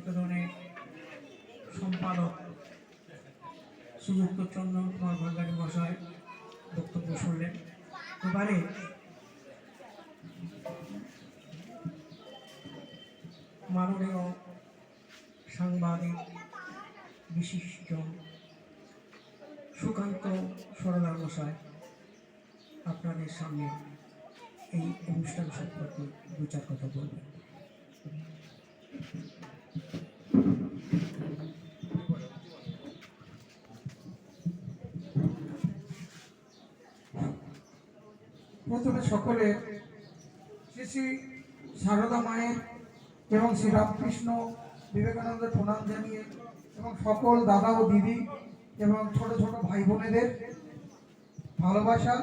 শান্তিনিকেতনের সম্পাদক সুযুক্ত চন্দ্র কুমার ভান্ডারী মশাই বক্তব্য শুনলেন। এবারে মাননীয় সাংবাদিক বিশিষ্ট সুকান্ত সরদার মশাই আপনাদের সামনে এই অনুষ্ঠান সম্পর্কে দু চার কথা বলবেন। প্রথমে সকলে শ্রী শ্রী সারদা মায়ের এবং শ্রী রামকৃষ্ণ বিবেকানন্দের প্রণাম জানিয়ে এবং সকল দাদা ও দিদি এবং ছোট ছোট ভাই বোনেদের ভালোবাসা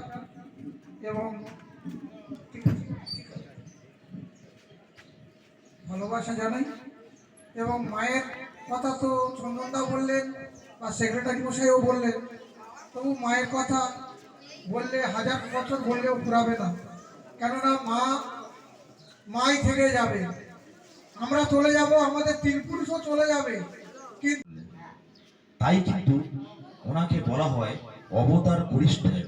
এবং। ভালোবাসা জানাই এবং মায়ের কথা তো চন্দনদা বললেন বা সেক্রেটারি মশাইও বললেন তবু মায়ের কথা বললে হাজার বছর বললেও ফুরাবে না। কেননা মা, মাই থেকে যাবে। আমরা চলে যাব, আমাদের তিন পুরুষও চলে যাবে। তাই কিন্তু ওনাকে বলা হয় অবতার পরিষ্ঠায়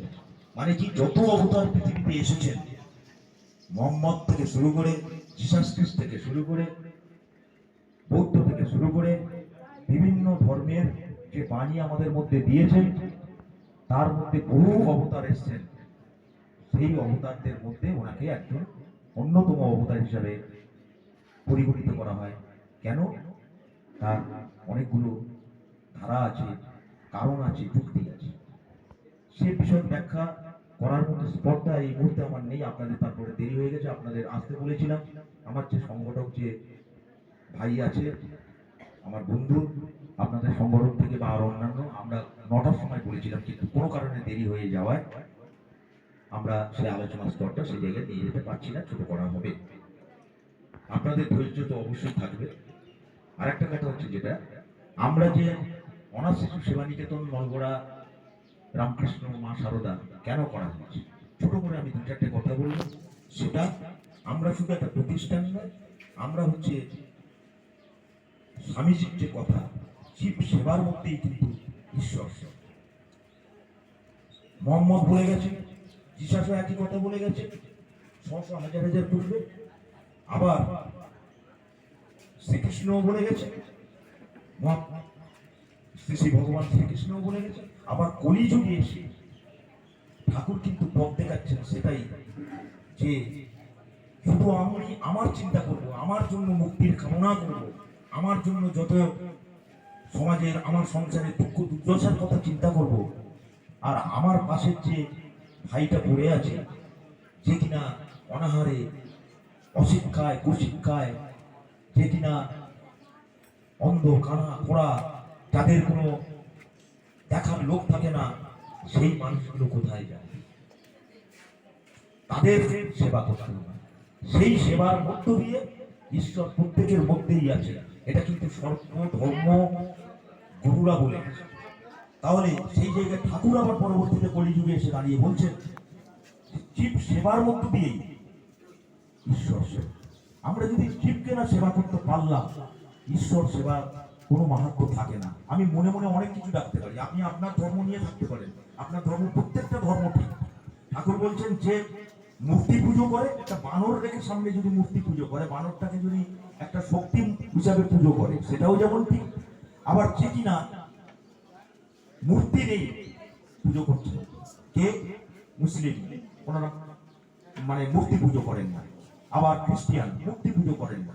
মানে কি, যত অবতার পৃথিবীতে এসেছেন, মোহাম্মদ থেকে শুরু করে জিসাস খ্রিস্ট থেকে শুরু করে বৌদ্ধ থেকে শুরু করে বিভিন্ন ধর্মের যে বাণী আমাদের মধ্যে দিয়েছেন তার মধ্যে বহু অবতার এসেছেন। সেই অবতারদের মধ্যে ওনাকে একজন অন্যতম অবতার হিসাবে পরিগণিত করা হয়। কেন? তার অনেকগুলো ধারা আছে, কারণ আছে, যুক্তি আছে। সে বিষয় ব্যাখ্যা করার মতো স্পর্ধা এই মুহূর্তে আমার নেই। আপনাদের তারপরে দেরি হয়ে গেছে, আপনাদের আসতে বলেছিলাম। আমার যে সংগঠক যে ভাই আছে, আমার বন্ধু আপনাদের সংগঠন থেকে বা আর অন্যান্য, আমরা নটার সময় বলেছিলাম, কিন্তু কোনো কারণে দেরি হয়ে যাওয়ায় আমরা সেই আলোচনা স্তরটা সেই জায়গায় নিয়ে যেতে পারছি না, ছোট করা হবে। আপনাদের ধৈর্য তো অবশ্যই থাকবে। আরেকটা কথা হচ্ছে যেটা, আমরা যে অনাথ শিশু সেবা নিকেতন নলগড়া রামকৃষ্ণ, মা সারদা কেন করা হচ্ছে? ছোট করে আমি দু চারটে কথা বলব। সেটা আমরা শুধু একটা প্রতিষ্ঠান নয়, আমরা হচ্ছে স্বামীজির যে কথা জীব সেবার মধ্যেই কিন্তু ঈশ্বর। মোহাম্মদ বলে গেছে যিশাসও একই কথা বলে গেছে, ছশো হাজার হাজার পূর্বে। আবার শ্রীকৃষ্ণও বলে গেছে শ্রী শ্রী ভগবান শ্রীকৃষ্ণ বলে গেছে, আবার কলিযুগে এসে ঠাকুর কিন্তু পথ দেখাচ্ছেন সেটাই যে শুধু আমি আমার চিন্তা করব, আমার জন্য মুক্তির কামনা করব, আমার জন্য যত সমাজের, আমার সংসারের দুঃখ দুর্দশার কথা চিন্তা করব। আর আমার পাশের যে ভাইটা পড়ে আছে, যে কিনা অনাহারে, অশিক্ষায়, কুশিক্ষায়, যে কিনা অন্ধ, কানা, খোড়া, যাদের কোনো দেখার লোক থাকে না, সেই মানুষগুলো কোথায় যায়? তাদের সেবা করতে সেই সেবার মধ্য দিয়ে ঈশ্বর প্রত্যেকের মধ্যেই আছে। এটা কিন্তু সর্ব ধর্ম, গুরুরা বলে তাহলে সেই জায়গায় ঠাকুর আবার পরবর্তীতে কলিযুগে এসে দাঁড়িয়ে বলছেন জীব সেবার মধ্য দিয়েই ঈশ্বর সেবা। আমরা যদি জীবকে না সেবা করতে পারলাম, ঈশ্বর সেবা কোনো মাহাত্ম থাকে না। আমি মনে মনে অনেক কিছু ডাকতে পারি। আপনি আপনার ধর্ম নিয়ে থাকতে পারেন। আপনার ধর্ম প্রত্যেকটা ধর্ম ঠিক। ঠাকুর বলছেন যে, মূর্তি পুজো করে, একটা বানর রেখে সামনে যদি মূর্তি পুজো করে, বানরটাকে যদি একটা শক্তি হিসাবে পুজো করে, সেটাও যেমন ঠিক, আবার যে কিনা মূর্তি নেই পুজো করছে। কে? মুসলিম। ওনারা মানে মূর্তি পুজো করেন না। আবার খ্রিস্টিয়ান, মূর্তি পুজো করেন না।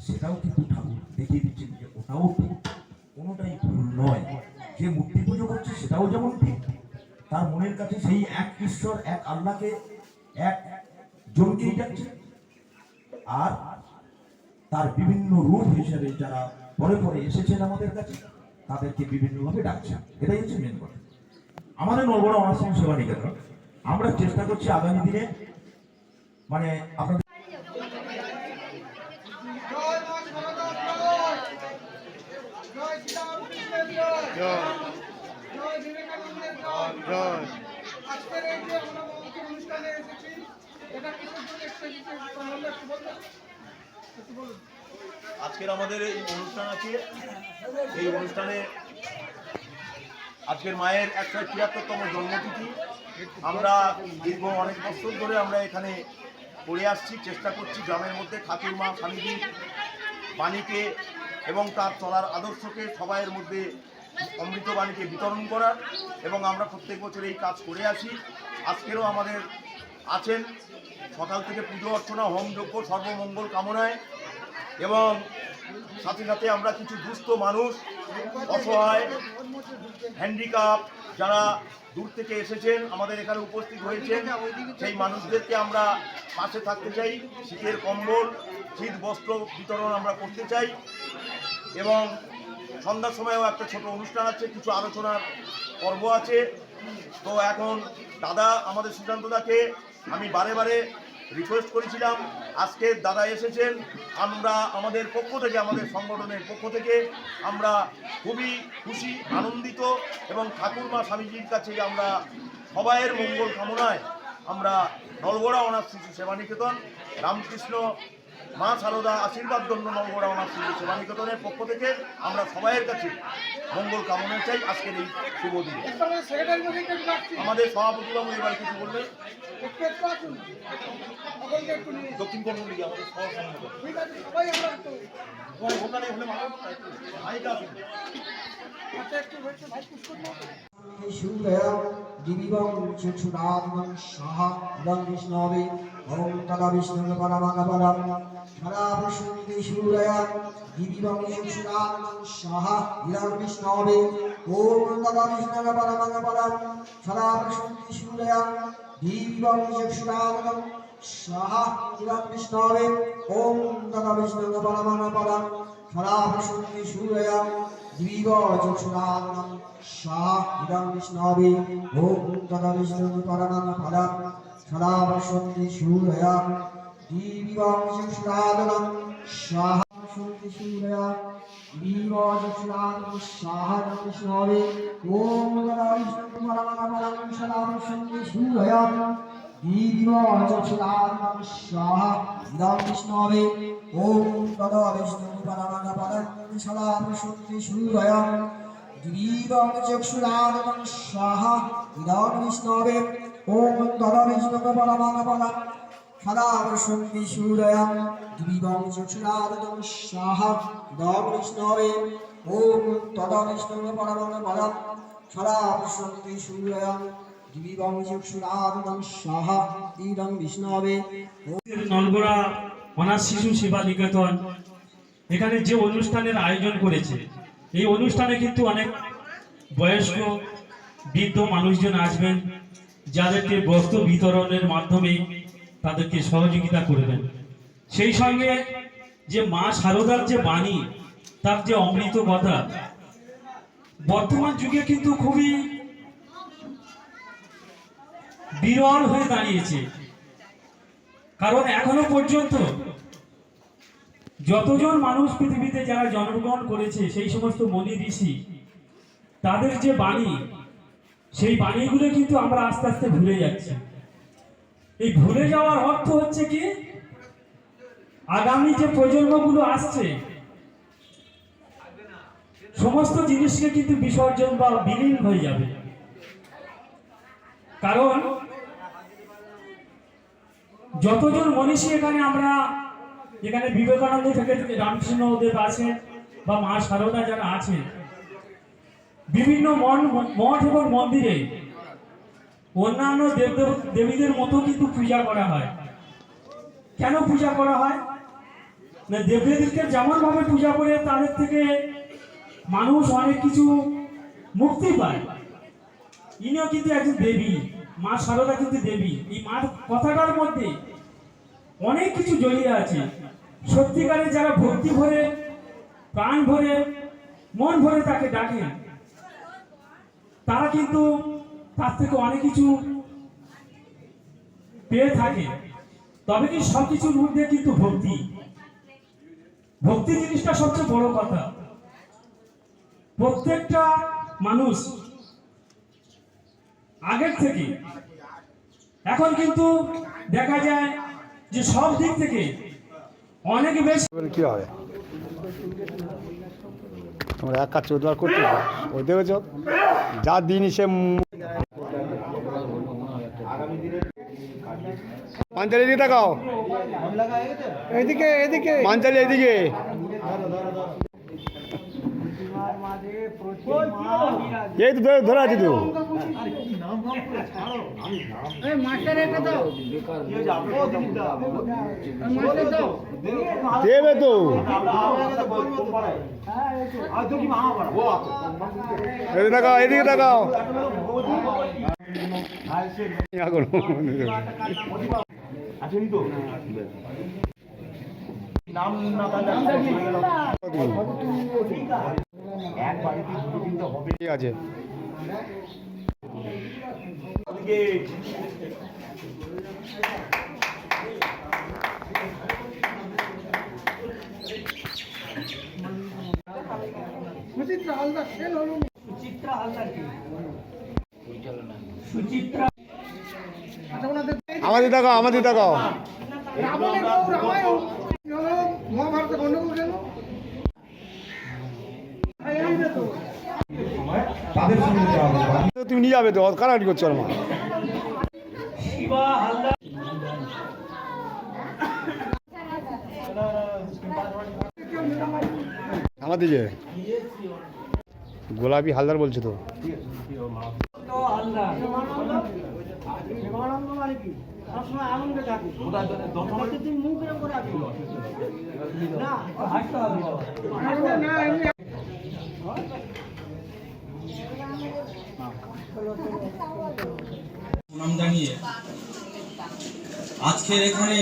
সেটাও কিন্তু ঠাকুর দেখিয়ে দিচ্ছেন যে ওটাও ঠিক। কোনোটাই ভুল নয়। যে মূর্তি পুজো করছে, সেটাও যেমন ঠিক। তার মনের কাছে সেই এক ঈশ্বর, এক আল্লাহকে, এক জনকেই যাচ্ছে আর তার বিভিন্ন রূপ হিসেবে যারা পরে পরে এসেছেন আমাদের কাছে, তাদেরকে বিভিন্নভাবে ডাকছেন এটাই হচ্ছে মেন কথা। আমাদের নলগড়া অনাশ্রম সেবা নিকেতন আমরা চেষ্টা করছি আগামী দিনে মানে আপনাদের আমরা আজকের আমাদের এই অনুষ্ঠান আছে। এই অনুষ্ঠানে আজকের মায়ের একশো তিয়াত্তরতম জন্মতিথি। আমরা দীর্ঘ অনেক বছর ধরে আমরা এখানে করে আসছি, চেষ্টা করছি গ্রামের মধ্যে ঠাকুরমা স্বামীজির বাণীকে এবং তার চলার আদর্শকে সবাইয়ের মধ্যে অমৃত বাণীকে বিতরণ করার। এবং আমরা প্রত্যেক বছর এই কাজ করে আসি। আজকেরও আমাদের আছেন। সকাল থেকে পুজো অর্চনা, হোম যজ্ঞ, সর্বমঙ্গল কামনায়। এবং সাথে সাথে আমরা কিছু দুস্থ মানুষ, অসহায় হ্যান্ডিক্যাপ যারা দূর থেকে এসেছেন, আমাদের এখানে উপস্থিত হয়েছেন, সেই মানুষদেরকে আমরা পাশে থাকতে চাই। শীতের কম্বল, শীত বস্ত্র বিতরণ আমরা করতে চাই। এবং সন্ধ্যার সময়ও একটা ছোট অনুষ্ঠান আছে, কিছু আলোচনার পর্ব আছে। তো এখন দাদা, আমাদের সুশান্ত দাকে আমি বারে বারে রিকোয়েস্ট করেছিলাম, আজকে দাদা এসেছেন, আমরা আমাদের পক্ষ থেকে, আমাদের সংগঠনের পক্ষ থেকে আমরা খুবই খুশি, আনন্দিত এবং ঠাকুরমা স্বামীজির কাছে আমরা সবাইয়ের মঙ্গল কামনায় আমরা নলগোড়া অনাথ শিশু সেবা নিকেতন, রামকৃষ্ণ মা সারদা আশীর্বাদ দণ্ড নলগোড়া অনাথ শিশু সেবানিকেতনের পক্ষ থেকে আমরা সবাইয়ের কাছে মঙ্গল কামনা চাই আজকের এই শুভ দিনে। আমাদের সভাপতিবাবু এবার কিছু নিয়ে। দক্ষিণ কর্মী আমাদের সহ একটু ওখানে হলে মানুষ আসুন পুষ্কর নাও। शूरया दिविवं चक्षुरात्मं सह इदं विष्णवे ॐ तदा विष्णुपरमगपरं शराभशुन्ति शूरया दिविवं चक्षुरात्मं सह इदं विष्णवे ॐ तदा विष्णुपरमगपरं शराभशुन्ति शूरया दिविवं चक्षुरात्मं सह इदं विष्णवे ॐ तदा विष्णुपरमगपरं शराभशुन्ति शूरया दिव चक्षुरात्मं सह इदं विष्णवे ॐ तदा विष्णु परमं फलं सदा पश्यन्ति शूरया दिवं चक्षुरात्मं सह पश्यन्ति शूरया दिव चक्षुरात्मं सह इदं विष्णवे ॐ तदा विष्णु परमं फलं सदा पश्यन्ति शूरया दिव चक्षुरात्मं सह इदं विष्णवे ॐ तदा विष्णु परमं फलं सदा पश्यन्ति शूरया दिवीवं चक्षुरागमं स्वाहा इदं विष्णवे ॐ तद विष्णुपरमङ्गलं सदा वसन्ति सूरयं दिवीवं चक्षुरागमं स्वाहा इदं विष्णवे ॐ तद विष्णुपरमङ्गलं सदा জীবং নলগোড়া অনাথ শিশু সেবা নিকেতন। এখানে যে অনুষ্ঠানের আয়োজন করেছে, এই অনুষ্ঠানে কিন্তু অনেক বয়স্ক, বৃদ্ধ মানুষজন আসবেন, যাদেরকে বস্ত্র বিতরণের মাধ্যমে তাদেরকে সহযোগিতা করবেন। সেই সঙ্গে যে মা সারদার যে বাণী, তার যে অমৃত কথা, বর্তমান যুগে কিন্তু খুবই বিরল হয়ে দাঁড়িয়েছে। কারণ এখনও পর্যন্ত যতজন মানুষ পৃথিবীতে যারা জন্মগ্রহণ করেছে, সেই সমস্ত মনি ঋষি, তাদের যে বাণী, সেই বাণীগুলো কিন্তু আমরা আস্তে আস্তে ভুলে যাচ্ছি। এই ভুলে যাওয়ার অর্থ হচ্ছে কি? আগামী যে প্রজন্মগুলো আসছে, সমস্ত জিনিসকে কিন্তু বিসর্জন বা বিলীন হয়ে যাবে। কারণ যতজন মনীষী এখানে আমরা, এখানে বিবেকানন্দ থেকে রামকৃষ্ণ দেব আছেন বা মা সারদা যারা আছেন, বিভিন্ন মন, মঠ এবং মন্দিরে অন্যান্য দেবদেব, দেবীদের মতো কিন্তু পূজা করা হয়। কেন পূজা করা হয়? না, দেবদেবীকে যেমন ভাবে পূজা করে, তাদের থেকে মানুষ অনেক কিছু মুক্তি পায়। ইনিও কিন্তু একজন দেবী। মা সারদা কিন্তু দেবী। এই মার কথাটার মধ্যে অনেক কিছু জড়িয়ে আছে। সত্যিকারে যারা ভক্তি ভরে, প্রাণ ভরে, মন ভরে তাকে ডাকে, তারা কিন্তু তার থেকে অনেক কিছু পেয়ে থাকে। তবে কি সব কিছুর মধ্যে কিন্তু ভক্তি। ভক্তি জিনিসটা সবচেয়ে বড় কথা। প্রত্যেকটা মানুষ আগের থেকে। এখন কিন্তু দেখা যায় যে সব দিক থেকে অনেক বেশি কি এক কাজ চোদ্দবার করতে দেখেছ? যা দিন সে পাঞ্চালি এদিকে তাকাও। এদিকে এদিকে পাঞ্চালি এদিকে। এই তো ধরে ধরে আছি তো। দেবে। তো। এদিকে তাকাও এদিকে তাকাও। নাম না ঠিক আছে। আমাদের তাকাও আমাদের তাকাও রাবণের গন্ডগোল কেন? যে তুমি নিয়ে যাবে তো কারাকারি করছ আমার আমার দিকে গোলাপি হালদার বলছো তো। প্রণাম জানিয়ে আজকের এখানে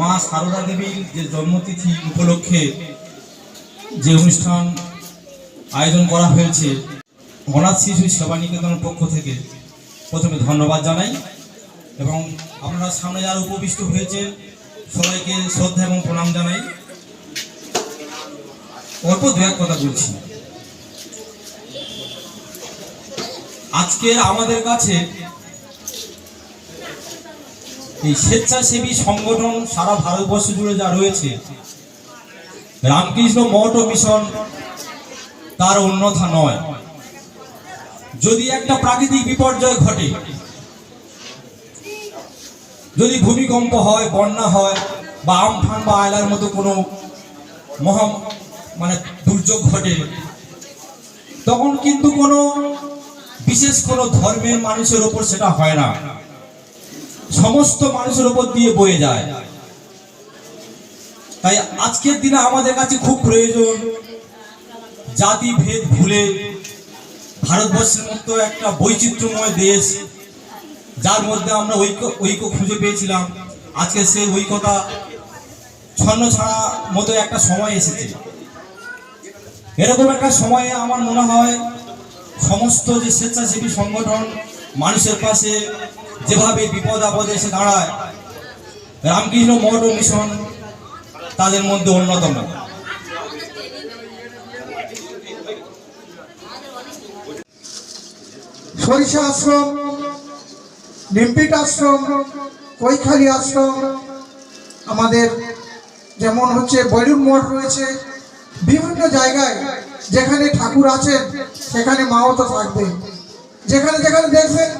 মা সারদা দেবীর যে জন্মতিথি উপলক্ষে যে অনুষ্ঠান আয়োজন করা হয়েছে, অনাথ শিশু সেবা নিকেতনের পক্ষ থেকে প্রথমে ধন্যবাদ জানাই এবং আপনারা সামনে যারা উপবিষ্ট হয়েছে সবাইকে শ্রদ্ধা এবং প্রণাম জানাই। অল্প দু এক কথা বলছি। আজকে আমাদের কাছে এই স্বেচ্ছাসেবী সংগঠন সারা ভারতবর্ষ জুড়ে যা রয়েছে, রামকৃষ্ণ মঠ ও মিশন তার অন্যথা নয়। যদি একটা প্রাকৃতিক বিপর্যয় ঘটে, যদি ভূমিকম্প হয়, বন্যা হয়, বা আমফান বা আয়লার মতো কোনো মহা মানে দুর্যোগ ঘটে তখন কিন্তু কোনো বিশেষ কোনো ধর্মের মানুষের ওপর সেটা হয় না। সমস্ত মানুষের ওপর দিয়ে বয়ে যায়। তাই আজকের দিনে আমাদের কাছে খুব প্রয়োজন জাতি ভেদ ভুলে ভারতবর্ষের মতো একটা বৈচিত্র্যময় দেশ, যার মধ্যে আমরা ঐক্য ঐক্য খুঁজে পেয়েছিলাম। আজকে সেই ঐক্যতা ছন্ন ছাড়া মতো একটা সময় এসেছে। এরকম একটা সময়ে আমার মনে হয় সমস্ত যে স্বেচ্ছাসেবী সংগঠন মানুষের পাশে যেভাবে বিপদ আপদে এসে দাঁড়ায়, রামকৃষ্ণ মঠ ও মিশন তাদের মধ্যে অন্যতম। সরিষা আশ্রম, নিমপিট আশ্রম, কৈখালি আশ্রম, আমাদের যেমন হচ্ছে বৈরুম মঠ রয়েছে বিভিন্ন জায়গায় যেখানে ঠাকুর আছেন, সেখানে মাও তো থাকবে। যেখানে যেখানে দেখবেন,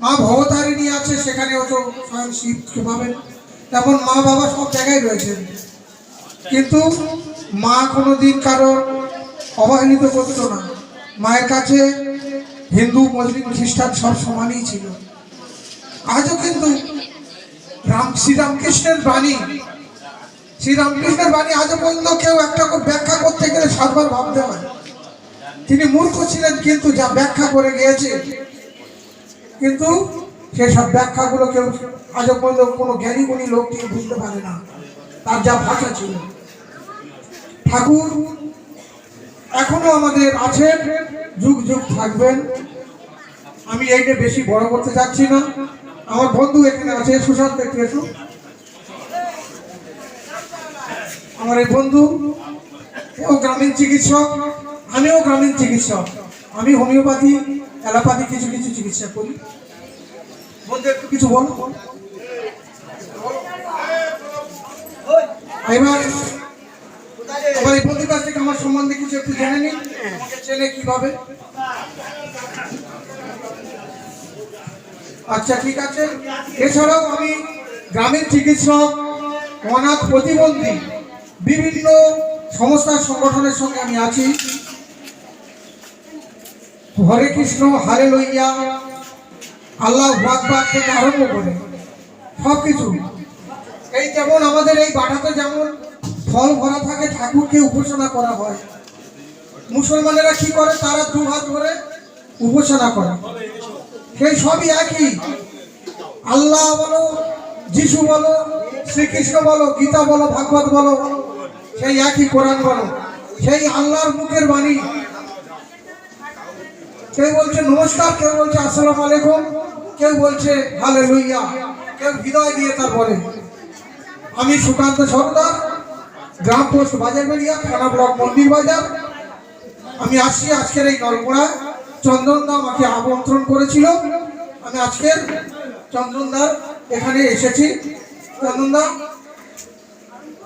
মা ভবতারিণী আছে, সেখানেও তো স্বয়ং শিবকে পাবেন। তেমন মা বাবা সব জায়গায় রয়েছেন। কিন্তু মা কোনো দিন কারোর অবহেলিত করতো না। মায়ের কাছে হিন্দু, মুসলিম, খ্রিস্টান সব সমানই ছিল। আজও কিন্তু রাম শ্রীরামকৃষ্ণের বাণী শ্রীরামকৃষ্ণের বাণী আজও পর্যন্ত কেউ একটা ব্যাখ্যা করতে গেলে সাতবার ভাবতে হয়। তিনি মূর্খ ছিলেন কিন্তু যা ব্যাখ্যা করে গিয়েছে। কিন্তু সেসব ব্যাখ্যাগুলো কেউ আজও পর্যন্ত কোনো জ্ঞানী গুণী লোক তিনি বুঝতে পারে না। তার যা ভাষা ছিল। ঠাকুর এখনও আমাদের আছেন, যুগ যুগ থাকবেন। আমি এইটা বেশি বড় করতে চাচ্ছি না। আমার বন্ধু এখানে আছে, সুশান্ত একটু এসো আমার এই বন্ধু, ও গ্রামীণ চিকিৎসক, আমিও গ্রামীণ চিকিৎসক। আমি হোমিওপ্যাথি, অ্যালোপ্যাথি কিছু কিছু চিকিৎসা করি। বলতে একটু কিছু বলো। এবার এবার এই বন্ধুর কাছ থেকে আমার সম্বন্ধে কিছু একটু জেনে নিন চেনে কীভাবে? আচ্ছা ঠিক আছে। এছাড়াও আমি গ্রামের চিকিৎসক, অনাথ প্রতিবন্ধী। বিভিন্ন সংস্থার সংগঠনের সঙ্গে আমি আছি। হরে কৃষ্ণ, হারে লইয়া, আল্লাহ বাগবাগ থেকে আরম্ভ করে সব কিছু এই যেমন আমাদের এই বাটাতে যেমন ফল ভরা থাকে, ঠাকুরকে উপাসনা করা হয়। মুসলমানেরা কি করে? তারা দু হাত ধরে উপাসনা করে। সেই সবই একই। আল্লাহ বলো, যিশু বলো, শ্রীকৃষ্ণ বলো, গীতা বলো, ভাগবত বলো সেই একই কোরআন বলো সেই আল্লাহর মুখের বাণী। কেউ বলছে, নমস্কার। কেউ বলছে, আসসালাম আলাইকুম। কেউ বলছে হালে লইয়া কেউ হৃদয় দিয়ে তার বলে আমি সুকান্ত সরদার, গ্রাম পোস্ট বাজার বেরিয়া থানা ব্লক মন্দির বাজার। আমি আসছি আজকের এই নলপড়া চন্দনদা আমাকে আমন্ত্রণ করেছিল। আমি আজকের চন্দনদার এখানে এসেছি। চন্দনদা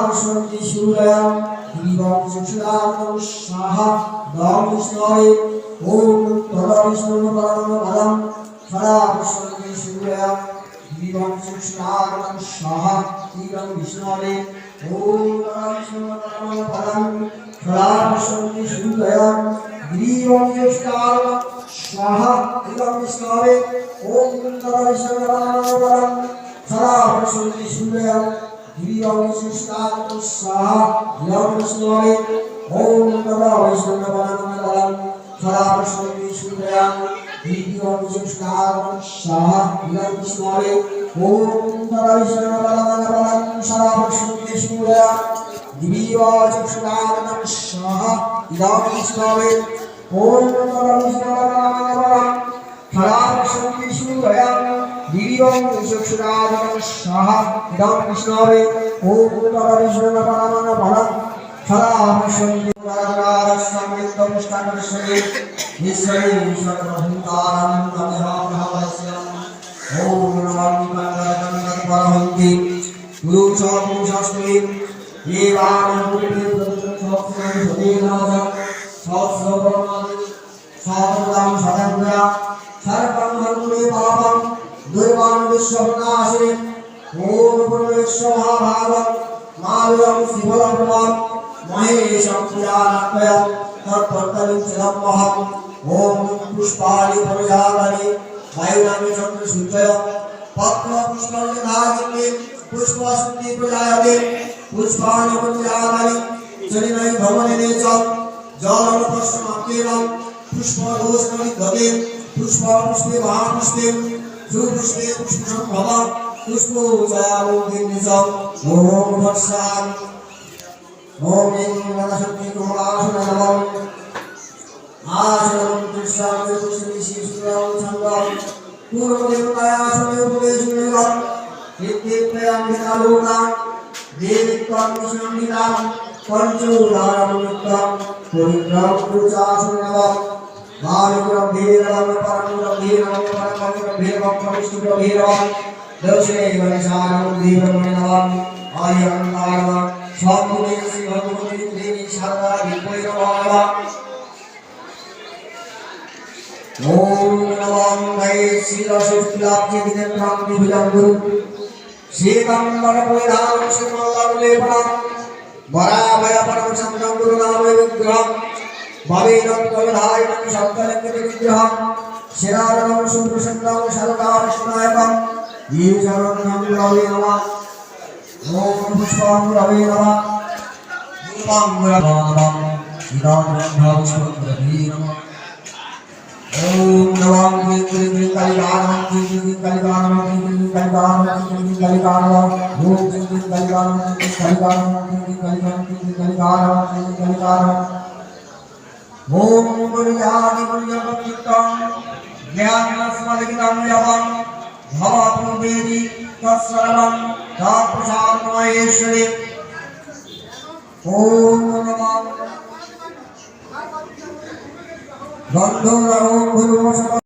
প্রসন্ন সূরয়া দীর্ঘ চক্ষুরাহ সাহা রামকৃষ্ণে ওম বলা বিষ্ণু পরমানন্দ পরম সদা প্রসন্ন সূরয়া দীর্ঘ চক্ষুরাহ সাহা রামকৃষ্ণে ওম বলা বিষ্ণু পরমানন্দ পরম সূরয়া সাহা বলা প্রসন্ন সূরয়া দিবং সুষ্ণাগম সাহা দিবং বিষ্ণবে ওম পরম পরম সদাপ্রসন্নি সুদয়া দিবং সুষ্ণাগম সাহা দিবং বিষ্ণবে ওম পরম পরম সদাপ্রসন্নি সুদয়া দিবং সুষ্ণাগম সাহা দিবং বিষ্ণবে ওম পরম পরম সদাপ্রসন্নি সুদয়া দ্বিতীয় সংস্কার সাহা বিরাম কৃষ্ণরে ওম পরমেশ্বর সদাপ্রসন্নে সূর্যা দ্বিতীয় সংস্কার সাহা বিরাম কৃষ্ণরে দ্বিতীয় সংস্কার সাহা বিরাম কৃষ্ণরে ওম পরমেশ্বর পরম সদাপ্রসন্নে সমৃদ্ধ পুষ্কারশ্বরে ঈশ্বরে সর্বভূতানাং তমেহাম ভাবস্যাম ওম নমঃ মঙ্গলং পরমন্তি গুরু সপুষস্মি এবান পুত্রে সহস্রং সদেনাজ সহস্রবর্ণানি সহস্রদাম সদাঙ্গা সর্বং ধর্মে পাপম दुर्वान् विश्वप्रकाशिनि ॐ पूर्णविश्वमहाभागं मालवं शिवलप्रभां महेशं पुराणत्वय तत्प्रत्यविंशदमहम् ॐ पुष्पाणि प्रजातनि वायुनामि चक्रसूचय पत्रपुष्पनिधायते पुष्पस्ति प्रजायते, पुष्पाणि प्रजातनि चरिणै भवनिने च जलपश्चिमकेन पुष्पदोषणि गते, पुष्पपुष्पे महापुष्पे পুষ্পে পুষ্পসম্ভব পুষ্পজারুদিনিজম ওম বর্ষান ওম ইন্দ্রশক্তি কুমারাসন নমঃ। আসনম কৃষ্ণামে পুষ্পে শিশুরাম সঙ্গম পূর্বদেবতায়াসনে উপবেশনিগম বিদ্যেপ্রয়াম্বিকালোকাম দেবিত্বম কৃষ্ণাম্বিকাম পঞ্চদারমুক্তম পরিগ্রাম পূজাসন নমঃ। भानुरं भीरं परमुरं भीरं परमं भीरं परिष्ठुरं भीरं दोषे वंशानं धीरमणिनं आयं नारद स्वामिने भगवती देवी सर्वा विपयरवाला ओम नमः भय शील शुक्लाब्धि दिने प्राप्ति भुजं गुरु शीतं वरपुरां श्रीमल्लां लेपनं वराभय परमचन्द्रं गुरुनाम विग्रहम् ভাবেনং কমলায়নং শব্দলিঙ্গতে বিগ্রহং শিরারণং সুপ্রসন্নং সরকার সুনায়কং ঈশরণং রবে নমঃ ওম পুষ্পং রবে নমঃ দীপং রবে নমঃ শিরারণং ভাবস্পন্দ রবে নমঃ ওম নমঃ কিং কিং कलिकानमं ॐ गुरुयानि गुरुयपचित्तं ज्ञानस्मदितं यवं भवतु वेदि तत्सर्वं तत्प्रसादमहेश्वरि ॐ नमः गन्धर्वं गुरुवशः